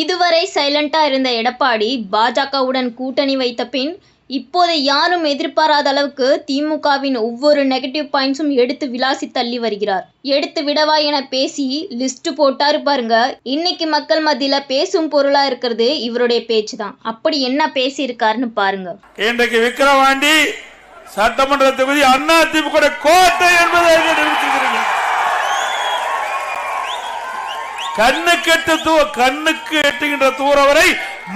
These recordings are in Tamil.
இதுவரை சைலண்டா இருந்த எடப்பாடி பாஜகவுடன் கூட்டணி வைத்த பின் இப்போது யாரும் எதிர்பாராத அளவுக்கு திமுகவின் ஒவ்வொரு நெகட்டிவ் பாயிண்ட்ஸும் எடுத்து விளாசி தள்ளி வருகிறார். எடுத்து விடவா என பேசி லிஸ்ட் போட்டாரு பாருங்க. இன்னைக்கு மக்கள் மத்தியில பேசும் பொருளா இருக்கிறது இவருடைய பேச்சு தான் அப்படி என்ன பேசியிருக்காருன்னு பாருங்க. இன்றைக்கு விக்கிரவாண்டி சட்டமன்ற தொகுதி அண்ணா திமுக கோட்டை என்பதை கண்ணு கெட்டு கண்ணுக்கு எட்டு தூ கண்ணுக்கு எட்டுகின்ற தூரம் வரை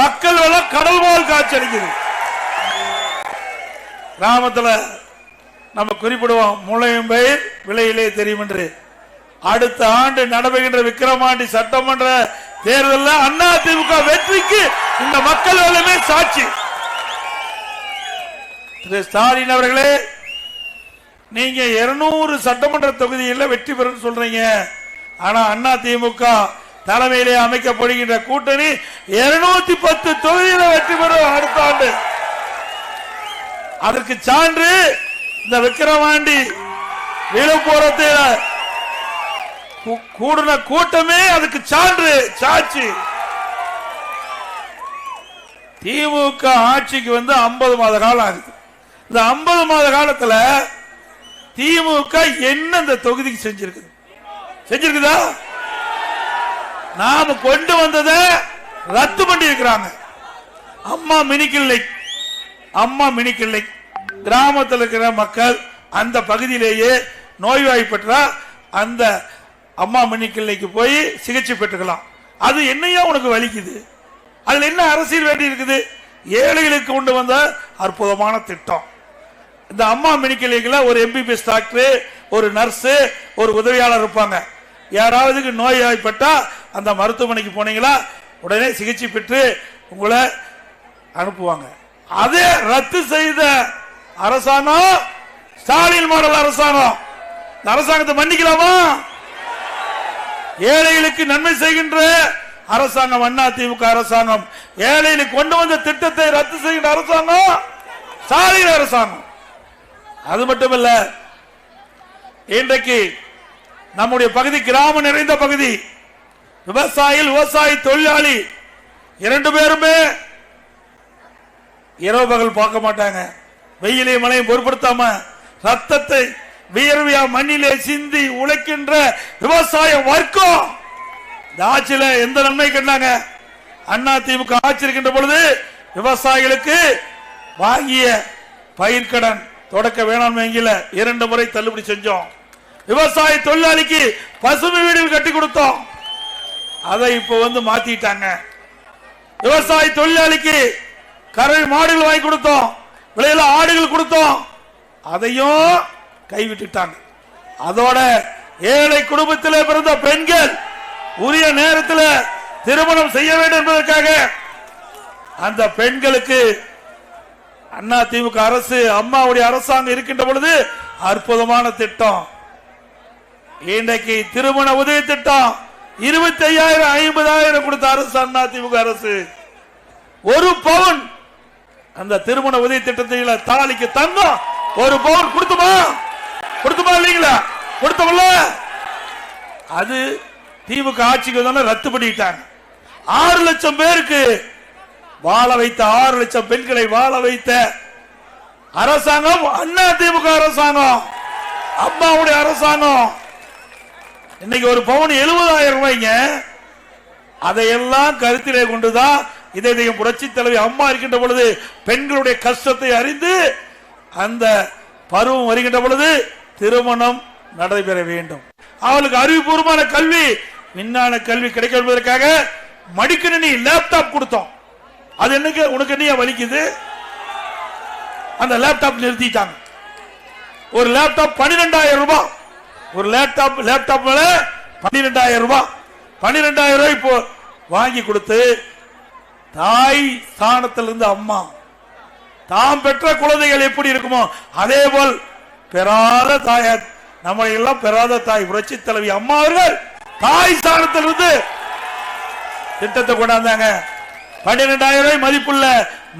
மக்கள் வெள்ளம் கடல் போல் காய்ச்சலிக்குது கிராமத்துல நம்ம குறிப்பிடுவோம் முளையும் பயிர் விலையிலே தெரியும் என்று. அடுத்த ஆண்டு நடைபெறுகின்ற விக்கிரமாண்டி சட்டமன்ற தேர்தலில் அண்ணா திமுக வெற்றிக்கு இந்த மக்கள் வெள்ளமே சாட்சி. திரு ஸ்டாலின் அவர்களே நீங்க 200 சட்டமன்ற தொகுதியில் வெற்றி பெறும் சொல்றீங்க. ஆனா அண்ணா திமுக தலைமையிலே அமைக்கப்படுகின்ற கூட்டணி 210 பத்து தொகுதியில வெற்றி பெறும் அடுத்த ஆண்டு. அதற்கு சான்று இந்த விக்கிரவாண்டி விழுப்புரத்தில் கூடுன கூடின கூட்டமே அதுக்கு சான்று சாட்சி. திமுக ஆட்சிக்கு வந்து 50 மாத காலம் ஆகுது. இந்த 50 மாத காலத்துல திமுக என்ன இந்த தொகுதிக்கு செஞ்சிருக்குது? செஞ்சிருக்குதா? நாம கொண்டு வந்ததை ரத்து பண்ணி இருக்கிறாங்க அம்மா மினி அம்மா மினி கிராமத்தில் இருக்கிற மக்கள் அந்த பகுதியிலேயே நோய்வாய்ப்பட்டா அந்த அம்மா மினி போய் சிகிச்சை பெற்றுக்கலாம். அது என்னையா உனக்கு வலிக்குது. அதுல என்ன அரசியல் வேண்டி இருக்குது? ஏழைகளுக்கு கொண்டு வந்த அற்புதமான திட்டம். இந்த அம்மா மினிக்கிளினிக்ல ஒரு எம்பிபிஎஸ் டாக்டர் ஒரு நர்ஸ் ஒரு உதவியாளர் இருப்பாங்க. யாராவதுக்கு நோய்வாய்ப்பட்டா அந்த மருத்துவமனைக்கு போனீங்களா உடனே சிகிச்சை பெற்று உங்களை அனுப்புவாங்க. அதே ரத்து செய்த அரசாங்கம் ஸ்டாலின் மாடல் அரசாங்கம். இந்த அரசாங்கத்தை மன்னிக்கலாமா? ஏழைகளுக்கு நன்மை செய்கின்ற அரசாங்கம் அண்ணா திமுக அரசாங்கம். ஏழைகளுக்கு கொண்டு வந்த திட்டத்தை ரத்து செய்கின்ற அரசாங்கம் ஸ்டாலின் அரசாங்கம். அது மட்டுமல்ல இன்றைக்கு நம்முடைய பகுதி கிராமம் நிறைந்த பகுதி. விவசாயி விவசாயி தொழிலாளி. இரண்டு பேருமே இரவு பகல் பார்க்க மாட்டாங்க. வெயிலையும் மழையும் பொருட்படுத்தாம ரத்தத்தை வியர்வியா மண்ணிலே சிந்தி உழைக்கின்ற விவசாய வர்க்கம். இந்த ஆட்சியில எந்த நன்மை கண்டாங்க? அண்ணா திமுக ஆட்சி இருக்கின்ற பொழுது விவசாயிகளுக்கு வாங்கிய பயிர்கடன் தொடக்க வேளாண் வங்கியில இரண்டு முறை தள்ளுபடி செஞ்சோம். விவசாய தொழிலாளிக்கு பசுமை வீடுகள் கட்டி கொடுத்தோம். அதை இப்ப வந்து மாத்திட்டாங்க. விவசாய தொழிலாளிக்கு கரை மாடுகள் வாங்கி கொடுத்தோம். விலையில ஆடுகள் கொடுத்தோம். அதையும் கைவிட்டுட்டாங்க. அதோட ஏழை குடும்பத்தில் பிறந்த பெண்கள் உரிய நேரத்தில் திருமணம் செய்ய வேண்டும் என்பதற்காக அந்த பெண்களுக்கு அண்ணா திமுக அரசு அம்மாவுடைய அரசாங்கம் இருக்கின்ற பொழுது அற்புதமான திட்டம். இன்றைக்கு திருமண உதவி திட்டம் இருபத்தி ஐயாயிரம் ஐம்பதாயிரம் கொடுத்த அரசு அண்ணா திமுக அரசு. ஒரு பவுன் அந்த திருமண உதவி திட்டத்தில் தாலிக்கு தங்கம். ஒரு பவுன் கொடுத்துமா? கொடுத்துமா இல்லைங்களா? கொடுத்தோம்ல? அது திமுக ஆட்சிக்கு வந்தோடனே ரத்து பண்ணிட்டாங்க. ஆறு லட்சம் பேருக்கு வாழ வைத்த ஆறு லட்சம் பெண்களை வாழ வைத்த அரசாங்கம் அண்ணா திமுக அரசாங்கம் அம்மாவுடைய அரசாங்கம். இன்னைக்கு ஒரு பவுன் எழுபதாயிரம் ரூபாய்ங்க. அதையெல்லாம் கருத்திலே கொண்டுதான் இதை இதையும் புரட்சி தலைவி அம்மா இருக்கின்ற பொழுது பெண்களுடைய கஷ்டத்தை அறிந்து அந்த பருவம் வருகின்ற பொழுது திருமணம் நடைபெற வேண்டும். அவளுக்கு அறிவுபூர்வமான கல்வி விஞ்ஞான கல்வி கிடைக்க என்பதற்காக மடிக்கணினி லேப்டாப் கொடுத்தோம். அது என்னக்கு உனக்கு என்ன வலிக்குது? அந்த லேப்டாப் நிறுத்திட்டாங்க. ஒரு லேப்டாப் பன்னிரெண்டாயிரம் ரூபாய். ஒரு லேப்டாப் லேப்டாப் மேல பன்னிரெண்டாயிரம் ரூபாய் பன்னிரெண்டாயிரம் ரூபாய் இப்போ வாங்கி கொடுத்து தாய் ஸ்தானத்திலிருந்து அம்மா தாம் பெற்ற குழந்தைகள் எப்படி இருக்குமோ அதே போல் பெறாத தாயார் நம்ம எல்லாம் பெறாத தாய் புரட்சி தலைவி அம்மா அவர்கள் தாய் ஸ்தானத்திலிருந்து திட்டத்தை கொண்டாந்தாங்க. பன்னிரெண்டாயிரம் ரூபாய் மதிப்புள்ள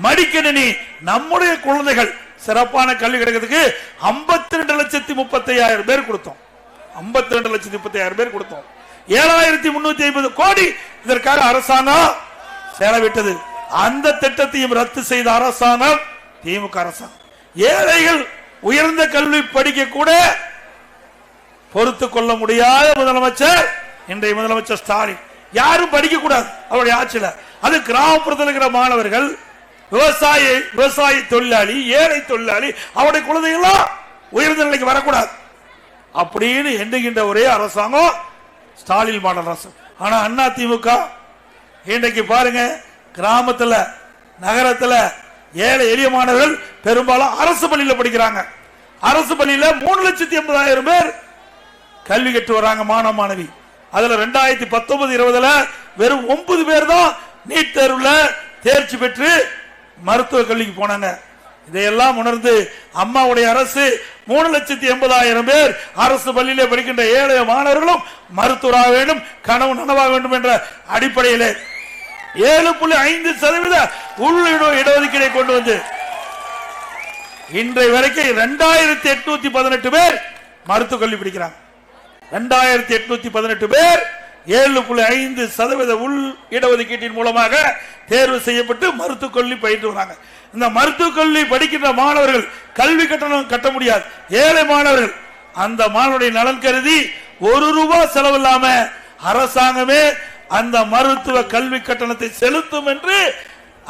மடிக்கணினி நம்முடைய குழந்தைகள் சிறப்பான கல்வி கிடைக்கிறதுக்கு 52 ரெண்டு லட்சத்தி முப்பத்தி ஐயாயிரம் பேர் கொடுத்தோம். 52 ரெண்டு லட்சத்தி முப்பத்தி ஆயிரம் பேர் கொடுத்தோம். ஏழாயிரத்தி முன்னூத்தி ஐம்பது கோடி இதற்காக அரசாங்கம் செலவிட்டது. அந்த திட்டத்தையும் ரத்து செய்த அரசாங்கம் திமுக அரசாங்கம். ஏழைகள் உயர்ந்த கல்வி படிக்க கூட பொறுத்து கொள்ள முடியாத முதலமைச்சர் இன்றைய முதலமைச்சர் ஸ்டாலின். யாரும் படிக்க கூடாது அவருடைய ஆட்சியில. அது கிராமப்புறத்தில் இருக்கிற மாணவர்கள் விவசாய விவசாய தொழிலாளி ஏழை தொழிலாளி அவருடைய குழந்தைகள்லாம் உயர்ந்த நிலைக்கு வரக்கூடாது. அப்படின்னு எண்ணுகின்ற ஒரே அரசாங்கம் ஸ்டாலின் மாடல் அரசு. ஆனா அண்ணா திமுக இன்றைக்கு பாருங்க கிராமத்துல நகரத்துல ஏழை எளிய மாணவர்கள் பெரும்பாலும் அரசு பள்ளியில படிக்கிறாங்க. அரசு பள்ளியில மூணு லட்சத்தி எண்பதாயிரம் பேர் கல்வி கற்று வராங்க மாணவ மாணவி. அதுல ரெண்டாயிரத்தி பத்தொன்பது இருபதுல வெறும் ஒன்பது பேர் தான் நீட் தேர்வுல தேர்ச்சி பெற்று மருத்துவ கல்விக்கு போனாங்க. இதையெல்லாம் உணர்ந்து அம்மாவுடைய அரசு மூணு லட்சத்தி எண்பதாயிரம் பேர் அரசு பள்ளியிலே படிக்கின்ற ஏழை மாணவர்களும் மருத்துவராக வேண்டும் கனவு நனவாக வேண்டும் என்ற அடிப்படையிலே ஏழு புள்ளி ஐந்து சதவீத உள்ளிட இடஒதுக்கீடை கொண்டு வந்து இன்றைய வரைக்கும் இரண்டாயிரத்தி எட்நூத்தி பதினெட்டு பேர் மருத்துவ கல்வி படிக்கிறாங்க. ரெண்டாயிரத்தி எட்நூத்தி பதினெட்டு பேர் ஏழு புள்ளி ஐந்து சதவீத உள் இடஒதுக்கீட்டின் மூலமாக தேர்வு செய்யப்பட்டு மருத்துவ கல்வி பயின்று வராங்க. இந்த மருத்துவக் கல்வி படிக்கின்ற மாணவர்கள் கல்வி கட்டணம் கட்ட முடியாது. ஏழை மாணவர்கள் அந்த மாணவருடைய நலன் கருதி ஒரு ரூபாய் செலவில்லாம அரசாங்கமே அந்த மருத்துவ கல்வி கட்டணத்தை செலுத்தும் என்று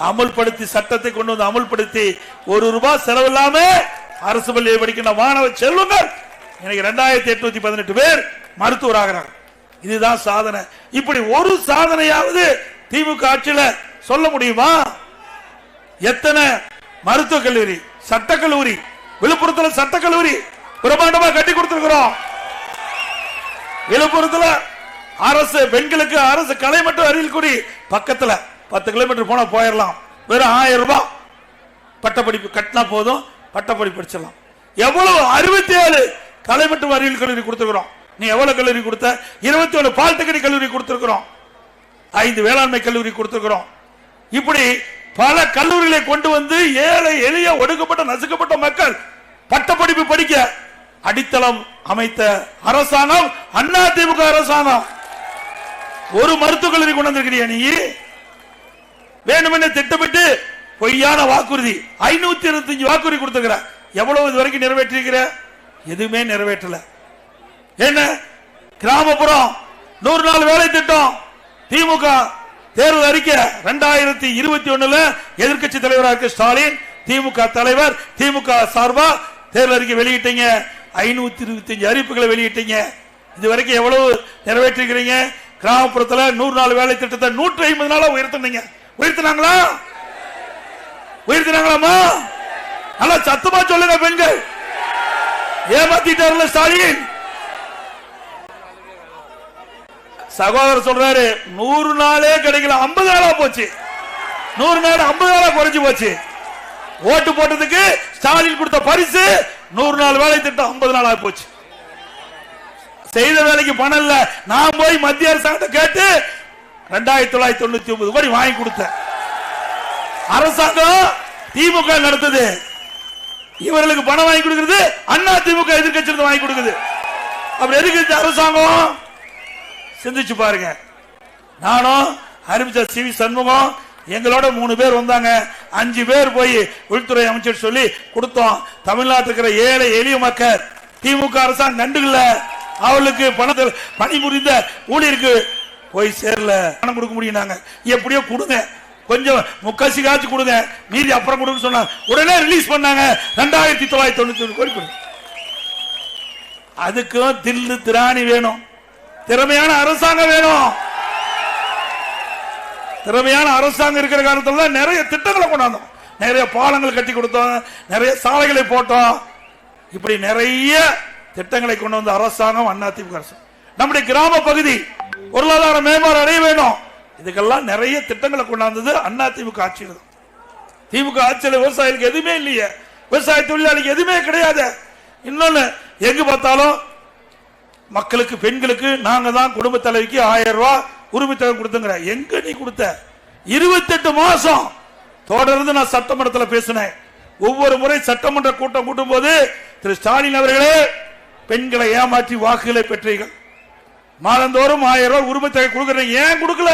அமல்படுத்தி சட்டத்தை கொண்டு வந்து அமல்படுத்தி ஒரு ரூபாய் செலவில்லாம அரசு பள்ளியை படிக்கின்ற மாணவ செல்வங்கள். எனக்கு ரெண்டாயிரத்தி எட்நூத்தி பதினெட்டு பேர் மருத்துவராகிறாங்க இதுதான் சாதனை. இப்படி ஒரு சாதனையாவது திமுக ஆட்சியில சொல்ல முடியுமா? எத்தனை மருத்துவக் கல்லூரி சட்டக்கல்லூரி விழுப்புரத்தில் விழுப்புரத்துல சட்டக் பிரமாண்டமா கட்டி கொடுத்திருக்கிறோம். விழுப்புரத்துல அரசு பெண்களுக்கு அரசு கலை மற்றும் அறிவியல் கூடி பக்கத்துல பத்து கிலோமீட்டர் போனா போயிடலாம் வெறும் ஆயிரம் ரூபாய். பட்டப்படிப்பு கட்டினா போதும் பட்டப்படிப்பு படிச்சிடலாம். எவ்வளவு அறுபத்தி ஏழு கலை மற்றும் அறிவியல் கல்லூரி கொடுத்துருக்கிறோம். நீ எவ்வளவு கல்லூரி கொடுத்த? இருபத்தி ஏழு பாலிடெக்னிக் கல்லூரி கொடுத்திருக்கிறோம். ஐந்து வேளாண்மை கல்லூரி கொடுத்திருக்கிறோம். இப்படி பல கல்லூரிகளை கொண்டு வந்து ஏழை எளிய ஒடுக்கப்பட்ட நசுக்கப்பட்ட மக்கள் பட்டப்படிப்பு படிக்க அடித்தளம் அமைத்த அரசாங்கம் அண்ணா திமுக அரசாங்கம். ஒரு மருத்துவக் கல்லூரி கொண்டு வந்திருக்கிறியா நீ? வேணுமென திட்டமிட்டு பொய்யான வாக்குறுதி ஐநூத்தி இருபத்தஞ்சு வாக்குறுதி கொடுத்துக்கிற எவ்வளவு இது வரைக்கும் நிறைவேற்றிருக்கிற? எதுவுமே நிறைவேற்றல. என்ன? கிராமப்புறம் நூறு நாள் வேலை திட்டம் திமுக தேர்தல் அறிக்கை ரெண்டாயிரத்தி இருபத்தி ஒண்ணுல எதிர்க்கட்சி தலைவராக இருக்க ஸ்டாலின் திமுக தலைவர் திமுக சார்பா தேர்தல் அறிக்கை வெளியிட்டீங்க. ஐநூத்தி இருபத்தஞ்சு அறிவிப்புகளை வெளியிட்டீங்க. இது வரைக்கும் எவ்வளவு நிறைவேற்றிருக்கிறீங்க? கிராமப்புறத்துல நூறு நாள் வேலை திட்டத்தை நூற்றி ஐம்பது நாளா உயர்த்தினீங்க. உயர்த்தினாங்களா? உயர்த்தினாங்களாமா நல்லா சத்தமா சொல்லுங்க பெண்கள். ஏமாத்திட்டாருல ஸ்டாலின். சகோதரர் சொல்றாரு நூறு நாளே கிடைக்கல ஐம்பது நாளா போச்சு. நூறு நாள் ஐம்பது நாளா குறைஞ்சு போச்சு. ஓட்டு போட்டதுக்கு ஸ்டாலின் கொடுத்த பரிசு நூறு நாள் வேலை திட்டம் ஐம்பது நாளா போச்சு. செய்த வேலைக்கு பணம் இல்ல. நான் போய் மத்திய அரசாங்கத்தை கேட்டு ரெண்டாயிரத்தி தொள்ளாயிரத்தி தொண்ணூத்தி ஒன்பது கோடி வாங்கி கொடுத்தேன். அரசாங்கம் திமுக நடத்துது. இவர்களுக்கு பணம் வாங்கி கொடுக்கிறது அண்ணா திமுக எதிர்கட்சி வாங்கி கொடுக்குது. அப்படி எதுக்கு அரசாங்கம் சிந்திச்சு பாருங்க. நானும் அறிவிச்ச சி வி சண்முகம் எங்களோட மூணு பேர் வந்தாங்க. அஞ்சு பேர் போய் உள்துறை அமைச்சர் சொல்லி கொடுத்தோம். தமிழ்நாட்டில் இருக்கிற ஏழை எளிய மக்கள் திமுக அரசாங்கம் கண்டுகல அவளுக்கு பணத்தில் பணிபுரிந்த ஊழியருக்கு போய் சேரல. பணம் கொடுக்க முடியும் நாங்க எப்படியோ கொடுங்க. கொஞ்சம் முக்காசி காய்ச்சி கொடுங்க. மீதி அப்புறம் கொடுன்னு சொன்னாங்க உடனே ரிலீஸ் பண்ணாங்க. ரெண்டாயிரத்தி தொள்ளாயிரத்தி தொண்ணூத்தி ஒன்று கோடி அதுக்கும் தில்லு திராணி வேணும். திறமையான அரசாங்கம் வேணும். திறமையான அரசாங்கம் இருக்கிற காரணத்தில் தான் நிறைய திட்டங்களை கொண்டாந்தோம். நிறைய பாலங்கள் கட்டி கொடுத்தோம். நிறைய சாலைகளை போட்டோம். இப்படி நிறைய திட்டங்களை கொண்டு வந்த அரசாங்கம் அதிமுக அரசு. நம்முடைய கிராம பகுதி பொருளாதார மேம்பாடு அடைய வேணும். இதுக்கெல்லாம் நிறைய திட்டங்களை கொண்டாந்தது அதிமுக ஆட்சியில் திமுக ஆட்சியில் விவசாயிகளுக்கு எதுவுமே இல்லையே. விவசாய தொழிலாளிக்கு எதுவுமே கிடையாது. இன்னொன்னு எங்கு பார்த்தாலும் மக்களுக்கு பெண்களுக்கு நாங்க தான் குடும்ப தலைவிக்கு ஆயிரம் ரூபாய் உரிமை தொகை கொடுத்துங்கிற. எங்க நீ கொடுத்த? இருபத்தெட்டு மாசம் தொடர்ந்து நான் சட்டமன்றத்தில் பேசினேன். ஒவ்வொரு முறை சட்டமன்ற கூட்டம் கூட்டும் போது திரு ஸ்டாலின் அவர்களே பெண்களை ஏமாற்றி வாக்குகளை பெற்றீர்கள். மாதந்தோறும் ஆயிரம் ரூபாய் உரிமை கொடுக்குறீங்க ஏன் கொடுக்கல?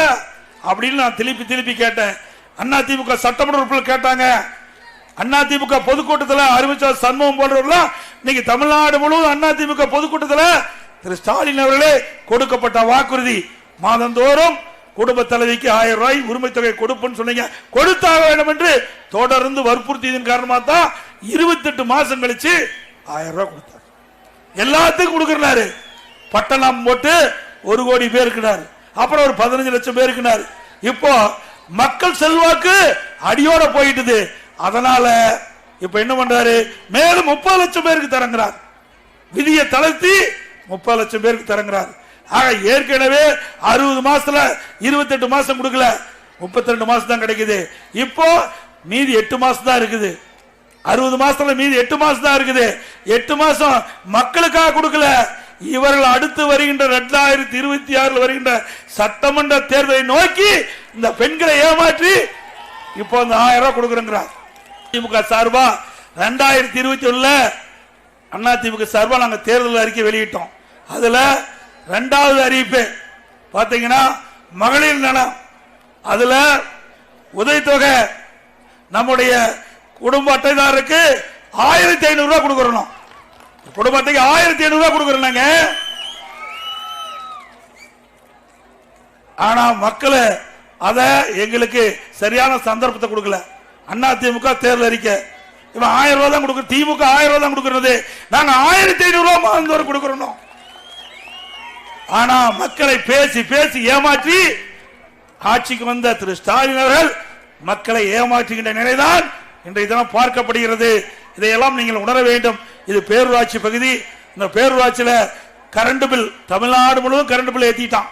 அப்படின்னு நான் திருப்பி திருப்பி கேட்டேன். அண்ணா திமுக சட்டமன்ற உறுப்பினர் கேட்டாங்க. அண்ணா திமுக பொதுக்கூட்டத்தில் அறிவிச்ச சண்முகம் போன்றவர்களாம் இன்னைக்கு தமிழ்நாடு முழுவதும் அண்ணா திமுக பொதுக்கூட்டத்தில் திரு ஸ்டாலின் அவர்களே கொடுக்கப்பட்ட வாக்குறுதி மாதந்தோறும் குடும்ப தலைவிக்கு ஆயிரம் ரூபாய் உரிமை தொகை கொடுப்புன்னு சொன்னீங்க. கொடுத்தாக வேண்டும் என்று தொடர்ந்து வற்புறுத்தியதன் காரணமாக தான் இருபத்தெட்டு மாசம் கழிச்சு ஆயிரம் ரூபாய் கொடுத்தார். எல்லாத்துக்கும் கொடுக்கிறாரு. பட்டணம் போட்டு ஒரு கோடி பேர் இருக்கிறார். அப்புறம் ஒரு பதினஞ்சு லட்சம் பேர் இருக்கிறார். இப்போ மக்கள் செல்வாக்கு அடியோட போயிட்டுது. அதனால இப்ப என்ன பண்றாரு? மேலும் முப்பது லட்சம் பேருக்கு தரங்கிறார். விதியை தளர்த்தி முப்பது லட்சம் பேருக்கு தரங்கிறார். ஆக ஏற்கனவே அறுபது மாசத்துல இருபத்தெட்டு மாசம் கொடுக்கல. முப்பத்தி ரெண்டு மாசம் தான் கிடைக்குது. இப்போ மீதி எட்டு மாசம் தான் இருக்குது. அறுபது மாசத்துல மீதி எட்டு மாசம் தான் இருக்குது. எட்டு மாசம் மக்களுக்காக கொடுக்கல. இவர்கள் அடுத்து வருகின்ற ரெண்டாயிரத்தி இருபத்தி ஆறுல வருகின்ற சட்டமன்ற தேர்தலை நோக்கி இந்த பெண்களை ஏமாற்றி இப்போ அந்த ஆயிரம் ரூபாய் கொடுக்குறேங்கிறார். திமுக சார்பா ரெண்டாயிரத்தி இருபத்தி ஒண்ணுல அண்ணா திமுக சார்பா நாங்கள் தேர்தல் அறிக்கை வெளியிட்டோம். அதில் ரெண்டாவது அறிவிப்பு பார்த்தீங்கன்னா மகளிர் நலம். அதில் உதவித்தொகை நம்முடைய குடும்ப அட்டைதாரருக்கு ஆயிரத்தி ஐநூறுரூவா ரூபாய் குடும்பத்துக்கு ஆயிரத்தி ஐநூறுரூவா ரூபாய் ஆனால் ஆனா மக்கள் அதை எங்களுக்கு சரியான சந்தர்ப்பத்தை கொடுக்கல. அண்ணா திமுக தேர்தல் அறிக்கை. இவன் ஆயிரம் ரூபாய் தான் கொடுக்குற திமுக ஆயிரம் ரூபாய் தான் கொடுக்கறது. நாங்க ஆயிரத்தி ஐநூறு ரூபாய் மாதந்தோறும் கொடுக்கறோம் ஆனா மக்களை பேசி பேசி ஏமாற்றி ஆட்சிக்கு வந்த திரு ஸ்டாலின் அவர்கள் மக்களை ஏமாற்றுகின்ற நிலைதான் இன்றைய தினம் பார்க்கப்படுகிறது. இதையெல்லாம் நீங்கள் உணர வேண்டும். இது பேரூராட்சி பகுதி. இந்த பேரூராட்சியில கரண்ட் பில் தமிழ்நாடு முழுவதும் கரண்ட் பில் ஏத்திட்டான்.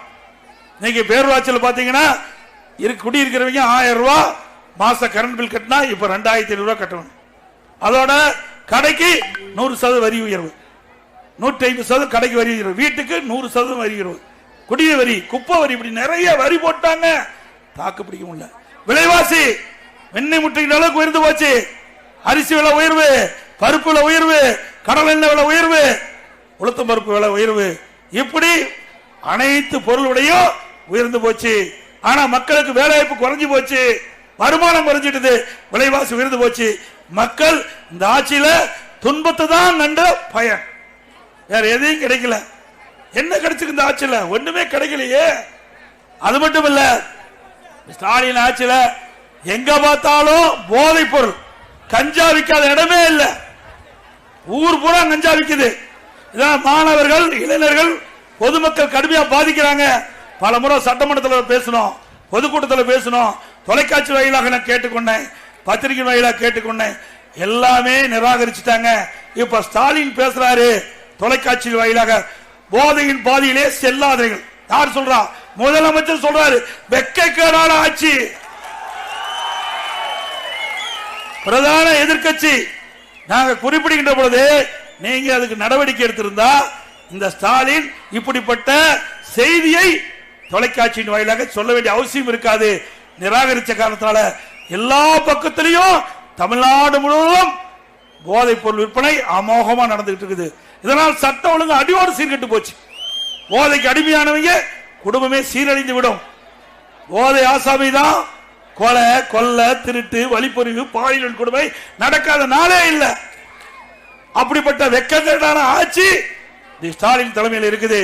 நீங்க பேரூராட்சியில் பாத்தீங்கன்னா குடியிருக்கிறவங்க ஆயிரம் ரூபாய் மாச கரண்ட் பில் கட்டினா இப்ப ரெண்டாயிரத்தி ஐநூறு ரூபாய் கட்டணும். அதோட கடைக்கு நூறு சதவீத வரி உயர்வு. நூற்றி ஐம்பது சதவீதம் கடைக்கு வரி உயர்வு. வீட்டுக்கு நூறு சதவீதம் வரி உயர்வு. குடிய வரி குப்பை வரி இப்படி நிறைய வரி போட்டாங்க. தாக்கு பிடிக்க முடியல. விலைவாசி வெண்ணெய் முட்டையின் அளவுக்கு உயர்ந்து போச்சு. அரிசி விலை உயர்வு பருப்பு விலை உயர்வு கடல் எண்ணெய் விலை உயர்வு உளுத்தம் பருப்பு விலை உயர்வு. இப்படி அனைத்து பொருளுடையும் உயர்ந்து போச்சு. ஆனா மக்களுக்கு வேலைவாய்ப்பு குறைஞ்சு போச்சு. வருமானம் குறைஞ்சிட்டது. விலைவாசி உயர்ந்து போச்சு. மக்கள் இந்த ஆட்சியில துன்பத்தை தான் கண்ட பயன். வேற எதையும் கிடைக்கல. என்ன கிடைச்சிருக்கு இந்த ஆட்சியில? ஒண்ணுமே கிடைக்கலையே. அது மட்டும் இல்ல ஸ்டாலின் ஆட்சியில எங்க பார்த்தாலும் போதை பொருள். கஞ்சா விற்காத இடமே இல்லை. ஊர் பூரா கஞ்சா விற்குது இதான் மாணவர்கள் இளைஞர்கள் பொதுமக்கள் கடுமையா பாதிக்கிறாங்க. பல முறை சட்டமன்றத்தில் பேசணும் பொதுக்கூட்டத்தில் பேசணும் தொலைக்காட்சி வாயிலாக நான் கேட்டுக்கொண்டேன். பத்திரிகை வாயிலாக கேட்டுக்கொண்டேன். எல்லாமே நிராகரிச்சுட்டாங்க. இப்ப ஸ்டாலின் பேசுறாரு தொலைக்காட்சி வாயிலாக. போதையின் பாதையிலே செல்லாதீர்கள். யார் சொல்றா? முதலமைச்சர் சொல்றாரு வெக்கக்கேடான ஆட்சி. பிரதான எதிர்க்கட்சி. நாங்க குறிப்பிடுகின்ற பொழுது நீங்க அதுக்கு நடவடிக்கை எடுத்திருந்தா இந்த ஸ்டாலின் இப்படிப்பட்ட செய்தியை தொலைக்காட்சியின் வாயிலாக சொல்ல வேண்டிய அவசியம் இருக்காது. நிராகரிச்ச காரணத்தால எல்லா பக்கத்திலையும் தமிழ்நாடு முழுவதும் போதைப் பொருள் விற்பனை அமோகமா நடந்துகிட்டு இருக்குது. இதனால் சட்டம் ஒழுங்கு அடியோடு சீர்கட்டு போச்சு. போதைக்கு அடிமையானவங்க குடும்பமே சீரழிந்து விடும். போதை ஆசாமி தான் கொலை கொல்ல திருட்டு வழிப்பொறிவு பாலியல் கொடுமை நடக்காத நாளே இல்லை. அப்படிப்பட்ட வெக்கத்தேடான ஆட்சி ஸ்டாலின் தலைமையில் இருக்குது.